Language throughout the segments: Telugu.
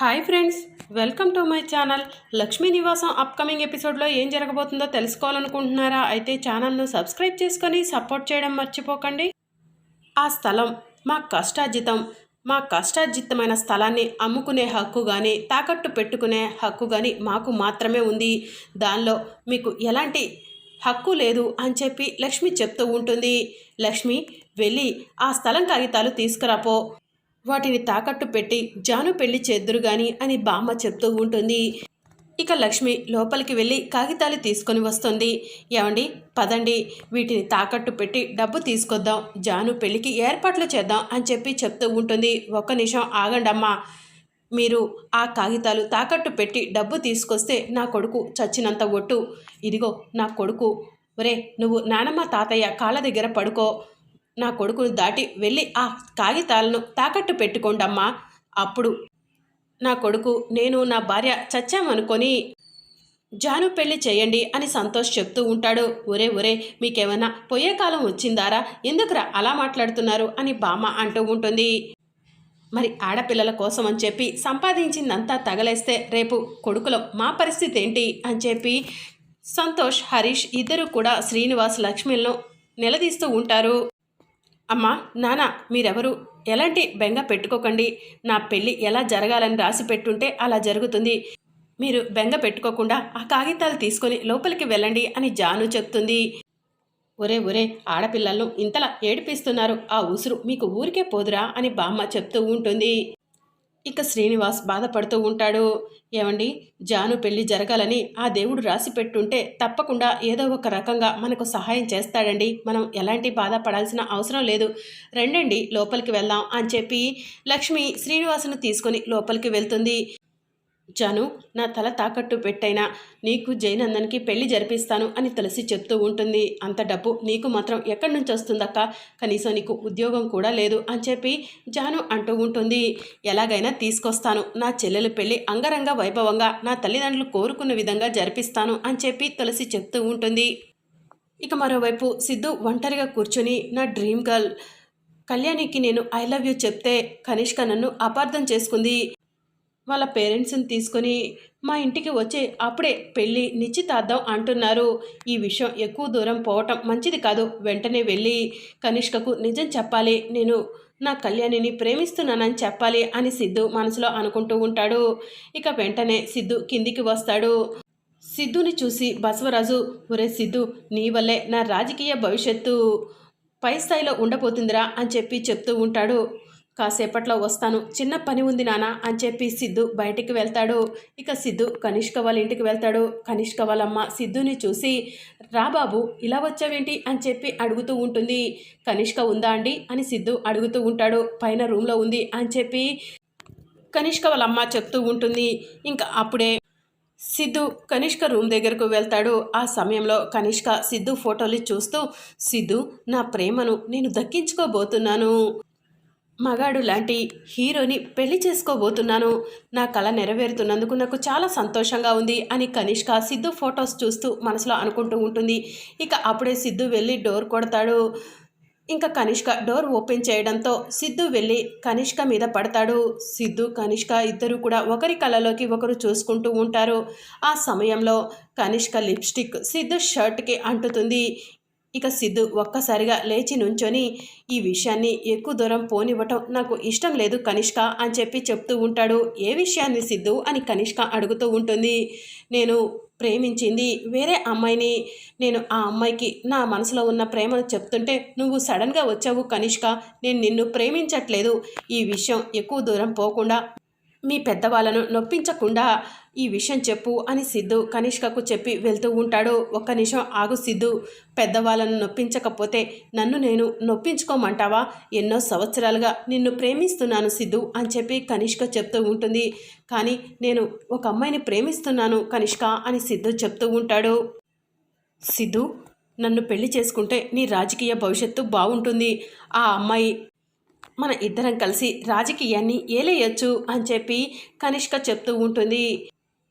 Hi friends welcome to my channel. Lakshmi Nivasam upcoming ఎపిసోడ్లో ఏం జరగబోతుందో తెలుసుకోవాలనుకుంటున్నారా? అయితే ఛానల్ను సబ్స్క్రైబ్ చేసుకొని సపోర్ట్ చేయడం మర్చిపోకండి. ఆ స్థలం మా కష్టార్జితం. మా కష్టార్జితమైన స్థలాన్ని అమ్ముకునే హక్కు కానీ తాకట్టు పెట్టుకునే హక్కు కానీ మాకు మాత్రమే ఉంది. దానిలో మీకు ఎలాంటి హక్కు లేదు అని చెప్పి లక్ష్మి చెప్తూ ఉంటుంది. లక్ష్మి వెళ్ళి ఆ స్థలం కాగితాలు తీసుకురాపో. వాటిని తాకట్టు పెట్టి జాను పెళ్ళి చేద్దురు గాని అని బామ్మ చెప్తూ ఉంటుంది. ఇక లక్ష్మి లోపలికి వెళ్ళి కాగితాలు తీసుకొని వస్తుంది. ఏమండి పదండి. వీటిని తాకట్టు పెట్టి డబ్బు తీసుకొద్దాం. జాను పెళ్ళికి ఏర్పాట్లు చేద్దాం అని చెప్పి చెప్తూ ఉంటుంది. ఒక్క నిమిషం ఆగండమ్మా మీరు ఆ కాగితాలు తాకట్టు పెట్టి డబ్బు తీసుకొస్తే నా కొడుకు చచ్చినంత ఒట్టు. ఇదిగో నా కొడుకు. ఒరే నువ్వు నానమ్మ తాతయ్య కాళ్ళ దగ్గర పడుకో. నా కొడుకును దాటి వెళ్ళి ఆ కాగితాలను తాకట్టు పెట్టుకోండమ్మా. అప్పుడు నా కొడుకు నేను నా భార్య చచ్చామనుకొని జాను పెళ్ళి చేయండి అని సంతోష్ చెప్తూ ఉంటాడు. ఒరే ఒరే మీకేమన్నా పోయే కాలం వచ్చిందారా? ఎందుకురా అలా మాట్లాడుతున్నారు? అని బామ్మ అంటూ ఉంటుంది. మరి ఆడపిల్లల కోసం అని చెప్పి సంపాదించిందంతా తగలేస్తే రేపు కొడుకులం మా పరిస్థితి ఏంటి? అని చెప్పి సంతోష్ హరీష్ ఇద్దరు కూడా శ్రీనివాస్ లక్ష్మిలను నిలదీస్తూ ఉంటారు. అమ్మా నాన్న మీరెవరు? ఎలాంటి బెంగ పెట్టుకోకండి. నా పెళ్ళి ఎలా జరగాలని రాసి పెట్టుంటే అలా జరుగుతుంది. మీరు బెంగ పెట్టుకోకుండా ఆ కాగితాలు తీసుకొని లోపలికి వెళ్ళండి అని జాను చెప్తుంది. ఒరే ఒరే ఆడపిల్లలను ఇంతలా ఏడిపిస్తున్నారు. ఆ ఉసురు మీకు ఊరికే పోదురా అని బామ్మ చెప్తూ ఉంటుంది. ఇక శ్రీనివాస్ బాధపడుతూ ఉంటాడు. ఏమండి? జాను పెళ్ళి జరగాలని ఆ దేవుడు రాసి పెట్టుంటే తప్పకుండా ఏదో ఒక రకంగా మనకు సహాయం చేస్తాడండి. మనం ఎలాంటి బాధపడాల్సిన అవసరం లేదు. రండండి లోపలికి వెళ్దాం అని చెప్పి లక్ష్మి శ్రీనివాసును తీసుకొని లోపలికి వెళ్తుంది. జాను నా తల తాకట్టు పెట్టైనా నీకు జయనందన్కి పెళ్ళి జరిపిస్తాను అని తులసి చెప్తూ ఉంటుంది. అంత డబ్బు నీకు మాత్రం ఎక్కడి నుంచి వస్తుందక్క? కనీసం నీకు ఉద్యోగం కూడా లేదు అని చెప్పి జాను అంటూ ఉంటుంది. ఎలాగైనా తీసుకొస్తాను. నా చెల్లెలు పెళ్ళి అంగరంగ వైభవంగా నా తల్లిదండ్రులు కోరుకున్న విధంగా జరిపిస్తాను అని చెప్పి తులసి చెప్తూ ఉంటుంది. ఇక మరోవైపు సిద్ధు ఒంటరిగా కూర్చొని నా డ్రీమ్ గర్ల్ కళ్యాణికి నేను ఐ లవ్ యూ చెప్తే కనిష్క నన్ను అపార్థం చేసుకుంది. వాళ్ళ పేరెంట్స్ని తీసుకొని మా ఇంటికి వచ్చే అప్పుడే పెళ్ళి నిశ్చితార్థం అంటున్నారు. ఈ విషయం ఎక్కువ దూరం పోవటం మంచిది కాదు. వెంటనే వెళ్ళి కనిష్కకు నిజం చెప్పాలి. నేను నా కళ్యాణిని ప్రేమిస్తున్నానని చెప్పాలి అని సిద్ధు మనసులో అనుకుంటూ ఉంటాడు. ఇక వెంటనే సిద్ధు కిందికి వస్తాడు. సిద్ధుని చూసి బసవరాజు ఒరే సిద్ధు నీ వల్లే నా రాజకీయ భవిష్యత్తు పై స్థాయిలో ఉండబోతుందిరా అని చెప్పి చెప్తూ ఉంటాడు. కాసేపట్లో వస్తాను. చిన్న పని ఉంది నానా అని చెప్పి సిద్ధు బయటికి వెళ్తాడు. ఇక సిద్ధు కనిష్క వాళ్ళ ఇంటికి వెళ్తాడు. కనిష్క వాళ్ళమ్మ సిద్ధుని చూసి రా బాబు ఇలా వచ్చావేంటి? అని చెప్పి అడుగుతూ ఉంటుంది. కనిష్క ఉందా అండి? అని సిద్ధు అడుగుతూ ఉంటాడు. పైన రూమ్లో ఉంది అని చెప్పి కనిష్క వాళ్ళ అమ్మ చెప్తూ ఉంటుంది. ఇంకా అప్పుడే సిద్ధు కనిష్క రూమ్ దగ్గరకు వెళ్తాడు. ఆ సమయంలో కనిష్క సిద్ధు ఫోటోలు చూస్తూ సిద్ధు నా ప్రేమను నేను దక్కించుకోబోతున్నాను. మగాడు లాంటి హీరోని పెళ్ళి చేసుకోబోతున్నాను. నా కళ నెరవేరుతున్నందుకు నాకు చాలా సంతోషంగా ఉంది అని కనిష్క సిద్ధు ఫొటోస్ చూస్తూ మనసులో అనుకుంటూ ఉంటుంది. ఇక అప్పుడే సిద్ధు వెళ్ళి డోర్ కొడతాడు. ఇంకా కనిష్క డోర్ ఓపెన్ చేయడంతో సిద్ధు వెళ్ళి కనిష్క మీద పడతాడు. సిద్ధు కనిష్క ఇద్దరు కూడా ఒకరి కళ్ళలోకి ఒకరు చూసుకుంటూ ఉంటారు. ఆ సమయంలో కనిష్క లిప్స్టిక్ సిద్ధు షర్ట్కి అంటుతుంది. ఇక సిద్ధు ఒక్కసారిగా లేచి నుంచొని ఈ విషయాన్ని ఎక్కువ దూరం పోనివ్వటం నాకు ఇష్టం లేదు కనిష్క అని చెప్పి చెప్తూ ఉంటాడు. ఏ విషయాన్ని సిద్ధు అని కనిష్క అడుగుతూ ఉంటుంది. నేను ప్రేమించింది వేరే అమ్మాయిని. నేను ఆ అమ్మాయికి నా మనసులో ఉన్న ప్రేమను చెప్తుంటే నువ్వు సడన్గా వచ్చావు కనిష్క. నేను నిన్ను ప్రేమించట్లేదు. ఈ విషయం ఎక్కువ దూరం పోకుండా మీ పెద్దవాళ్ళను నొప్పించకుండా ఈ విషయం చెప్పు అని సిద్ధు కనిష్కకు చెప్పి వెళ్తూ ఉంటాడు. ఒక్క నిమిషం ఆగు సిద్ధు. పెద్దవాళ్ళను నొప్పించకపోతే నన్ను నేను నొప్పించుకోమంటావా? ఎన్నో సంవత్సరాలుగా నిన్ను ప్రేమిస్తున్నాను సిద్ధు అని చెప్పి కనిష్క చెప్తూ ఉంటుంది. కానీ నేను ఒక అమ్మాయిని ప్రేమిస్తున్నాను కనిష్క అని సిద్ధు చెప్తూ ఉంటాడు. సిద్ధు నన్ను పెళ్ళి చేసుకుంటే నీ రాజకీయ భవిష్యత్తు బాగుంటుంది. ఆ అమ్మాయి మన ఇద్దరం కలిసి రాజకీయాన్ని ఏలేయచ్చు అని చెప్పి కనిష్క చెప్తూ ఉంటుంది.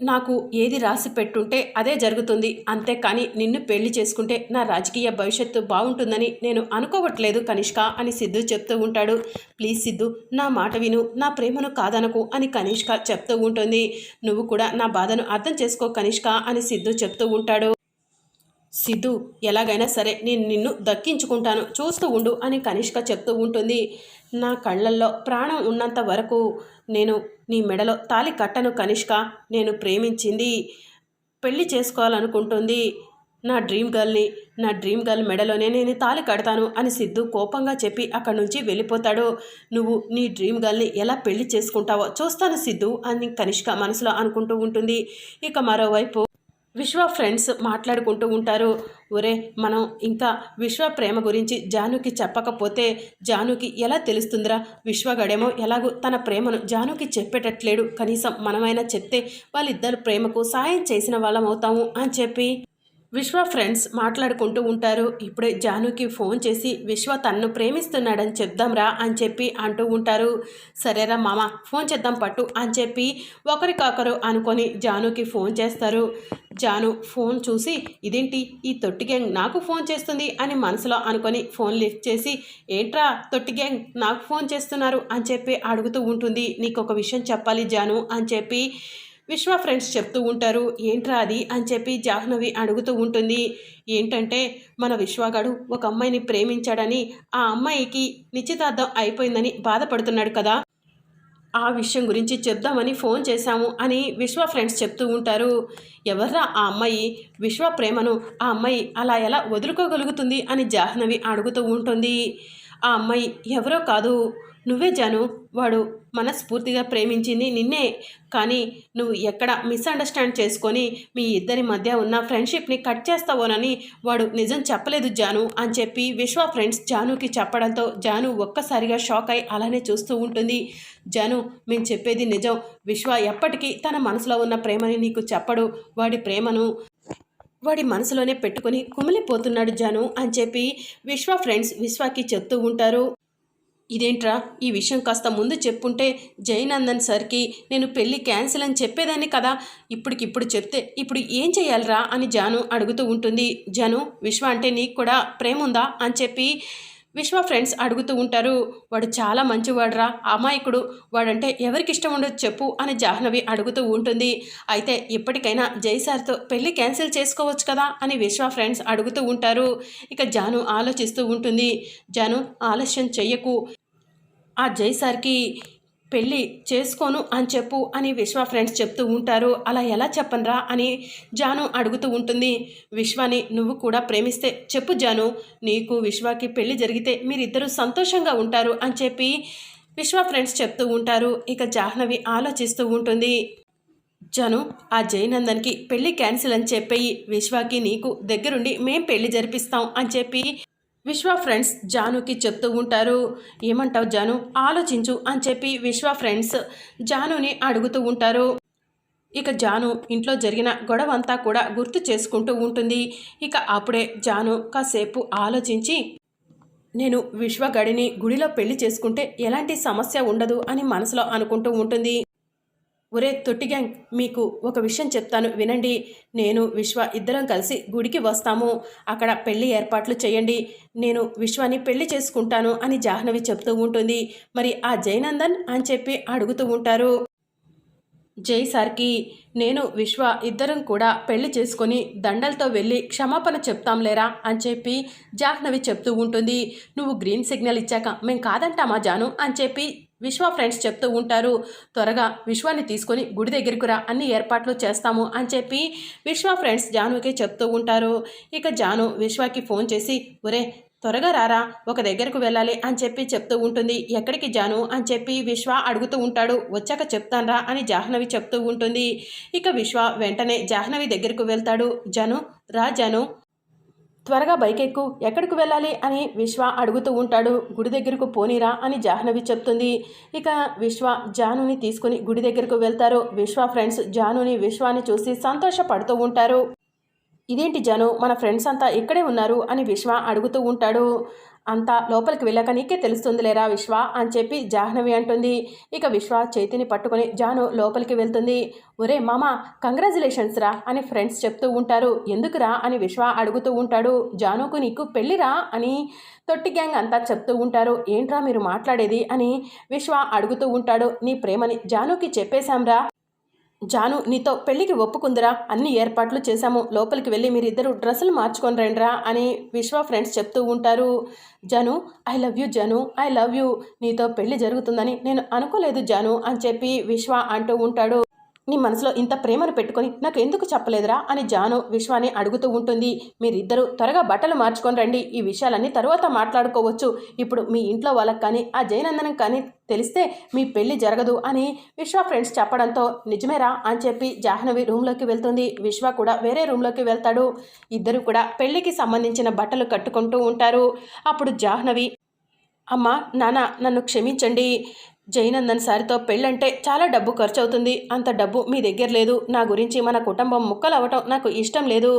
నాకు ఏది రాసి పెట్టుంటే అదే జరుగుతుంది. అంతేకాని నిన్ను పెళ్ళి చేసుకుంటే నా రాజకీయ భవిష్యత్తు బాగుంటుందని నేను అనుకోవట్లేదు కనిష్క అని సిద్ధు చెప్తూ ఉంటాడు. ప్లీజ్ సిద్ధు నా మాట విను నా ప్రేమను కాదనకు అని కనిష్క చెప్తూ ఉంటుంది. నువ్వు కూడా నా బాధను అర్థం చేసుకో కనిష్క అని సిద్ధు చెప్తూ ఉంటాడు. సిద్ధు ఎలాగైనా సరే నేను నిన్ను దక్కించుకుంటాను. చూస్తూ ఉండు అని కనిష్క చెప్తూ ఉంటుంది. నా కళ్ళల్లో ప్రాణం ఉన్నంత వరకు నేను నీ మెడలో తాలి కట్టను కనిష్క. నేను ప్రేమించింది. పెళ్ళి చేసుకోవాలనుకుంటుంది. నా డ్రీమ్ గర్ల్ని నా డ్రీమ్ గర్ల్ మెడలోనే నేను తాలి కడతాను అని సిద్ధు కోపంగా చెప్పి అక్కడి నుంచి వెళ్ళిపోతాడు. నువ్వు నీ డ్రీమ్ గర్ల్ని ఎలా పెళ్ళి చేసుకుంటావో చూస్తాను సిద్ధు అని కనిష్క మనసులో అనుకుంటూ ఉంటుంది. ఇక మరోవైపు విశ్వ ఫ్రెండ్స్ మాట్లాడుకుంటూ ఉంటారు. ఒరే మనం ఇంకా విశ్వ ప్రేమ గురించి జానుకి చెప్పకపోతే జానుకి ఎలా తెలుస్తుందిరా? విశ్వగడేమో ఎలాగో తన ప్రేమను జానుకి చెప్పేటట్లేడు. కనీసం మనమైనా చెప్తే వాళ్ళిద్దరు ప్రేమకు సాయం చేసిన వాళ్ళం అవుతాము అని చెప్పి విశ్వ ఫ్రెండ్స్ మాట్లాడుకుంటూ ఉంటారు. ఇప్పుడే జానుకి ఫోన్ చేసి విశ్వ తన్ను ప్రేమిస్తున్నాడని చెప్దాంరా అని చెప్పి అంటూ ఉంటారు. సరేరా మామ ఫోన్ చేద్దాం పట్టు అని చెప్పి ఒకరికొకరు అనుకొని జానుకి ఫోన్ చేస్తారు. జాను ఫోన్ చూసి ఇదేంటి ఈ తొట్టి గ్యాంగ్ నాకు ఫోన్ చేస్తుంది అని మనసులో అనుకొని ఫోన్ లిఫ్ట్ చేసి ఏంట్రా తొట్టి గ్యాంగ్ నాకు ఫోన్ చేస్తున్నారు అని చెప్పి అడుగుతూ ఉంటుంది. నీకు ఒక విషయం చెప్పాలి జాను అని చెప్పి విశ్వ ఫ్రెండ్స్ చెప్తూ ఉంటారు ఏంట్రా అది? అని చెప్పి జాహ్నవి అడుగుతూ ఉంటుంది. ఏంటంటే మన విశ్వగాడు ఒక అమ్మాయిని ప్రేమించాడని ఆ అమ్మాయికి నిశ్చితార్థం అయిపోయిందని బాధపడుతున్నాడు కదా. ఆ విషయం గురించి చెప్దామని ఫోన్ చేశాము అని విశ్వ ఫ్రెండ్స్ చెప్తూ ఉంటారు. ఎవర్రా ఆ అమ్మాయి? విశ్వ ప్రేమను ఆ అమ్మాయి అలా ఎలా వదులుకోగలుగుతుంది? అని జాహ్నవి అడుగుతూ ఉంటుంది. ఆ అమ్మాయి ఎవరో కాదు. నువ్వే జాను. వాడు మనస్ఫూర్తిగా ప్రేమించింది నిన్నే. కానీ నువ్వు ఎక్కడ మిస్అండర్స్టాండ్ చేసుకొని మీ ఇద్దరి మధ్య ఉన్న ఫ్రెండ్షిప్ని కట్ చేస్తావోనని వాడు నిజం చెప్పలేదు జాను అని చెప్పి విశ్వ ఫ్రెండ్స్ జానుకి చెప్పడంతో జాను ఒక్కసారిగా షాక్ అయి అలానే చూస్తూ ఉంటుంది. జాను మేము చెప్పేది నిజం. విశ్వ ఎప్పటికీ తన మనసులో ఉన్న ప్రేమని నీకు చెప్పడు. వాడి ప్రేమను వాడి మనసులోనే పెట్టుకొని కుమిలిపోతున్నాడు జాను అని చెప్పి విశ్వ ఫ్రెండ్స్ విశ్వాకి చెప్తూ ఉంటారు. ఇదేంట్రా? ఈ విషయం కాస్త ముందు చెప్పుంటే జయనందన్ సార్కి నేను పెళ్ళి క్యాన్సిల్ అని చెప్పేదాన్ని కదా. ఇప్పటికిప్పుడు చెప్తే ఇప్పుడు ఏం చేయాలరా అని జాను అడుగుతూ ఉంటుంది. జాను విశ్వ అంటే నీకు కూడా ప్రేమ ఉందా అని చెప్పి విశ్వ ఫ్రెండ్స్ అడుగుతూ ఉంటారు వాడు చాలా మంచివాడురా అమాయకుడు వాడంటే ఎవరికి ఇష్టం ఉండదు చెప్పు అని జాహ్నవి అడుగుతూ ఉంటుంది. అయితే ఇప్పటికైనా జైసార్తో పెళ్ళి క్యాన్సిల్ చేసుకోవచ్చు కదా అని విశ్వ ఫ్రెండ్స్ అడుగుతూ ఉంటారు. ఇక జాను ఆలోచిస్తూ ఉంటుంది జాను ఆలస్యం చెయ్యకు. ఆ జై సార్కి పెళ్ళి చేసుకోను అని చెప్పు అని విశ్వ ఫ్రెండ్స్ చెప్తూ ఉంటారు. అలా ఎలా చెప్పనరా అని జాను అడుగుతూ ఉంటుంది. విశ్వాని నువ్వు కూడా ప్రేమిస్తే చెప్పు జాను నీకు విశ్వాకి పెళ్ళి జరిగితే మీరిద్దరూ సంతోషంగా ఉంటారు అని చెప్పి విశ్వ ఫ్రెండ్స్ చెప్తూ ఉంటారు. ఇక జాహ్నవి ఆలోచిస్తూ ఉంటుంది. జను ఆ జయనందన్కి పెళ్ళి క్యాన్సిల్ అని చెప్పేయి విశ్వాకి నీకు దగ్గరుండి మేం పెళ్ళి జరిపిస్తాం అని చెప్పి విశ్వ ఫ్రెండ్స్ జానుకి చెప్తూ ఉంటారు ఏమంటావు జాను? ఆలోచించు అని చెప్పి విశ్వ ఫ్రెండ్స్ జానుని అడుగుతూ ఉంటారు. ఇక జాను ఇంట్లో జరిగిన గొడవ అంతా కూడా గుర్తు చేసుకుంటూ ఉంటుంది. ఇక అప్పుడే జాను కాసేపు ఆలోచించి నేను విశ్వగడిని గుడిలో పెళ్ళి చేసుకుంటే ఎలాంటి సమస్య ఉండదు అని మనసులో అనుకుంటూ ఉంటుంది. ఒరే తొట్టి గ్యాంగ్ మీకు ఒక విషయం చెప్తాను వినండి. నేను విశ్వ ఇద్దరం కలిసి గుడికి వస్తాము. అక్కడ పెళ్ళి ఏర్పాట్లు చేయండి. నేను విశ్వాని పెళ్ళి చేసుకుంటాను అని జాహ్నవి చెప్తూ ఉంటుంది. మరి ఆ జయనందన్ అని చెప్పి అడుగుతూ ఉంటారు. జై సార్కి నేను విశ్వ ఇద్దరం కూడా పెళ్ళి చేసుకొని దండలతో వెళ్ళి క్షమాపణ చెప్తాంలేరా అని చెప్పి జాహ్నవి చెప్తూ ఉంటుంది. నువ్వు గ్రీన్ సిగ్నల్ ఇచ్చాక మేం కాదంటామా జాను అని చెప్పి విశ్వ ఫ్రెండ్స్ చెప్తూ ఉంటారు త్వరగా విశ్వాన్ని తీసుకొని గుడి దగ్గరకు రా అన్ని ఏర్పాట్లు చేస్తాము అని చెప్పి విశ్వ ఫ్రెండ్స్ జానుకి చెప్తూ ఉంటారు. ఇక జాను విశ్వకి ఫోన్ చేసి ఒరే త్వరగా రారా ఒక దగ్గరకు వెళ్ళాలి అని చెప్పి చెప్తూ ఉంటుంది. ఎక్కడికి జాను? అని చెప్పి విశ్వ అడుగుతూ ఉంటాడు. వచ్చాక చెప్తాన్రా అని జాహ్నవి చెప్తూ ఉంటుంది. ఇక విశ్వ వెంటనే జాహ్నవి దగ్గరకు వెళ్తాడు. జాను రా జాను త్వరగా బైక్ ఎక్కు ఎక్కడికి వెళ్ళాలి అని విశ్వ అడుగుతూ ఉంటాడు. గుడి దగ్గరకు పోనీరా అని జాహ్నవి చెప్తుంది. ఇక విశ్వ జానుని తీసుకుని గుడి దగ్గరకు వెళ్తారు. విశ్వ ఫ్రెండ్స్ జానుని విశ్వాన్ని చూసి సంతోషపడుతూ ఉంటారు. ఇదేంటి జాను? మన ఫ్రెండ్స్ అంతా ఇక్కడే ఉన్నారు అని విశ్వ అడుగుతూ ఉంటాడు. అంతా లోపలికి వెళ్ళాక నీకే తెలుస్తుంది లేరా విశ్వ అని చెప్పి జాహ్నవి అంటుంది. ఇక విశ్వ చేతిని పట్టుకొని జాను లోపలికి వెళ్తుంది. ఒరే మామ కంగ్రాచులేషన్స్ రా అని ఫ్రెండ్స్ చెప్తూ ఉంటారు. ఎందుకురా అని విశ్వ అడుగుతూ ఉంటాడు. జానుకు నీకు పెళ్ళిరా అని తొట్టి గ్యాంగ్ అంతా చెప్తూ ఉంటారు. ఏంట్రా మీరు మాట్లాడేది అని విశ్వ అడుగుతూ ఉంటాడు. నీ ప్రేమని జానుకి చెప్పేశాంరా. జాను నీతో పెళ్ళికి ఒప్పుకుందిరా. అన్ని ఏర్పాట్లు చేశాము. లోపలికి వెళ్ళి మీరిద్దరు డ్రెస్సులు మార్చుకొని రండిరా అని విశ్వ ఫ్రెండ్స్ చెప్తూ ఉంటారు. Janu I love you Janu I love you. నీతో పెళ్ళి జరుగుతుందని నేను అనుకోలేదు జాను అని చెప్పి విశ్వ అంటూ ఉంటాడు. నీ మనసులో ఇంత ప్రేమను పెట్టుకొని నాకు ఎందుకు చెప్పలేదురా అని జాను విశ్వాని అడుగుతూ ఉంటుంది. మీరిద్దరూ త్వరగా బట్టలు మార్చుకొని రండి. ఈ విషయాలన్నీ తరువాత మాట్లాడుకోవచ్చు. ఇప్పుడు మీ ఇంట్లో వాళ్ళకి కానీ ఆ జయనందనం కానీ తెలిస్తే మీ పెళ్ళి జరగదు అని విశ్వ ఫ్రెండ్స్ చెప్పడంతో నిజమేరా అని చెప్పి జాహ్నవి రూమ్లోకి వెళ్తుంది. విశ్వ కూడా వేరే రూమ్లోకి వెళ్తాడు. ఇద్దరు కూడా పెళ్ళికి సంబంధించిన బట్టలు కట్టుకుంటూ ఉంటారు. అప్పుడు జాహ్నవి అమ్మ నాన్న నన్ను క్షమించండి. జైనందన్ సారితో పెళ్ళంటే చాలా డబ్బు ఖర్చు అవుతుంది అంత డబ్బు మీ దగ్గర లేదు. నా గురించి మన కుటుంబం ముక్కలు అవ్వటం నాకు ఇష్టం లేదు.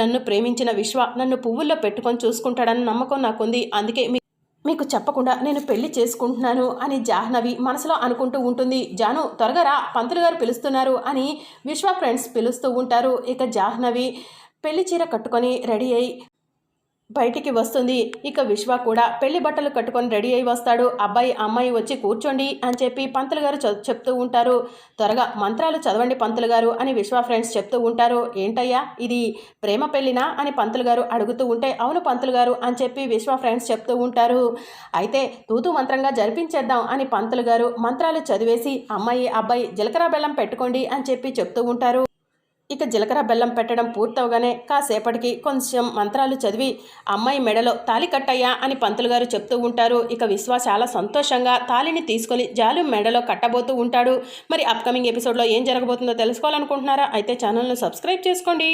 నన్ను ప్రేమించిన విశ్వ నన్ను పువ్వుల్లో పెట్టుకొని చూసుకుంటాడని నమ్మకం నాకుంది. అందుకే మీ మీకు చెప్పకుండా నేను పెళ్ళి చేసుకుంటున్నాను అని జాహ్నవి మనసులో అనుకుంటూ ఉంటుంది. జాను త్వరగా రా పంతులు గారు పిలుస్తున్నారు అని విశ్వ ఫ్రెండ్స్ పిలుస్తూ ఉంటారు. ఇక జాహ్నవి పెళ్ళి చీర కట్టుకొని రెడీ అయి బయటికి వస్తుంది. ఇక విశ్వ కూడా పెళ్ళి బట్టలు కట్టుకొని రెడీ అయి వస్తాడు. అబ్బాయి అమ్మాయి వచ్చి కూర్చోండి అని చెప్పి పంతులు గారు చెప్తూ ఉంటారు. త్వరగా మంత్రాలు చదవండి పంతులు గారు అని విశ్వ ఫ్రెండ్స్ చెప్తూ ఉంటారు. ఏంటయ్యా ఇది? ప్రేమ పెళ్ళినా? అని పంతులు గారు అడుగుతూ ఉంటే అవును పంతులు గారు అని చెప్పి విశ్వ ఫ్రెండ్స్ చెప్తూ ఉంటారు. అయితే తూతు మంత్రంగా జరిపించేద్దాం అని పంతులు గారు మంత్రాలు చదివేసి అమ్మాయి అబ్బాయి జీలకర్ర బెల్లం పెట్టుకోండి అని చెప్పి చెప్తూ ఉంటారు. ఇక జీలకర్ర బెల్లం పెట్టడం పూర్తవగానే కాసేపటికి కొంచెం మంత్రాలు చదివి అమ్మాయి మెడలో తాలి కట్టయ్యా అని పంతులు గారు చెప్తూ ఉంటారు. ఇక విశ్వ చాలా సంతోషంగా తాలిని తీసుకొని జాలు మెడలో కట్టబోతూ ఉంటాడు. మరి అప్కమింగ్ ఎపిసోడ్లో ఏం జరగబోతుందో తెలుసుకోవాలనుకుంటున్నారా? అయితే ఛానల్ను సబ్స్క్రైబ్ చేసుకోండి.